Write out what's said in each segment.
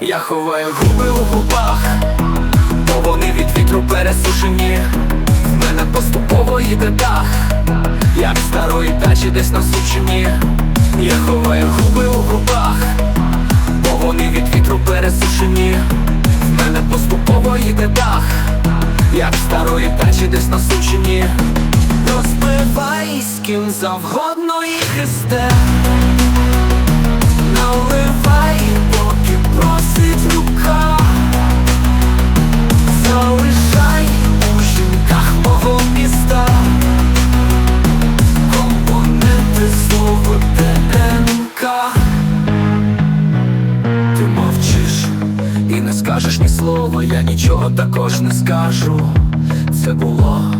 Я ховаю губи у губах, бо вони від вітру пересушені. В мене поступово йде дах, як старої дачі десь на сучені, Я ховаю губи у губах, бо вони від вітру пересушені. В мене поступово йде дах, як старої дачі десь насучені. Розбивай з ким завгодно і хисте. Наливай, поки просить рука Залишай у жінках мого міста. Компоненти слово ДНК Ти мовчиш і не скажеш ні слова, я нічого також не скажу. Це було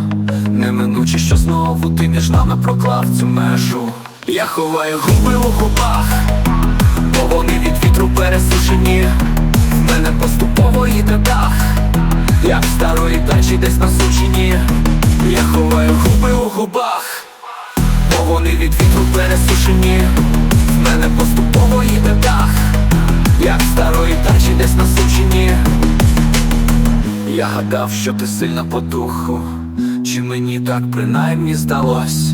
що знову ти між нами проклав цю межу Я ховаю губи у губах бо вони від вітру пересушені В мене поступово йде дах, як старої дачі десь насучені. Я ховаю губи у губах, бо вони від вітру пересушені. В мене поступово йде дах, як старої дачі десь насучені. Я гадав, що ти сильна по духу, чи мені так принаймні здалось,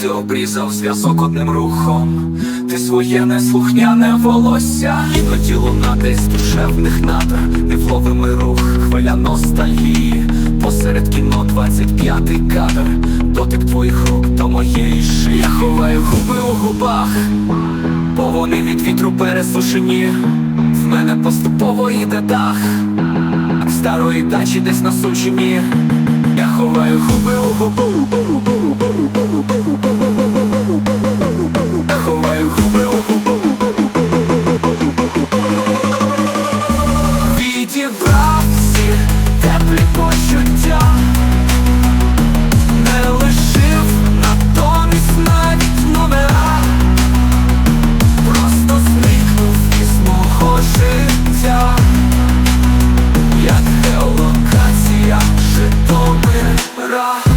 ти обрізав зв'язок одним рухом, ти своє неслухняне волосся, іноді луна десь душевних надр, невловимий рух, хвиля ностальгії, посеред кіно 25-й кадр, дотик твоїх рук до моєї шиї. Я ховаю губи у губах, бо вони від вітру пересушені, в мене поступово йде дах. Старої дачі десь на Сучині ховаю, хубив, хубив 돌아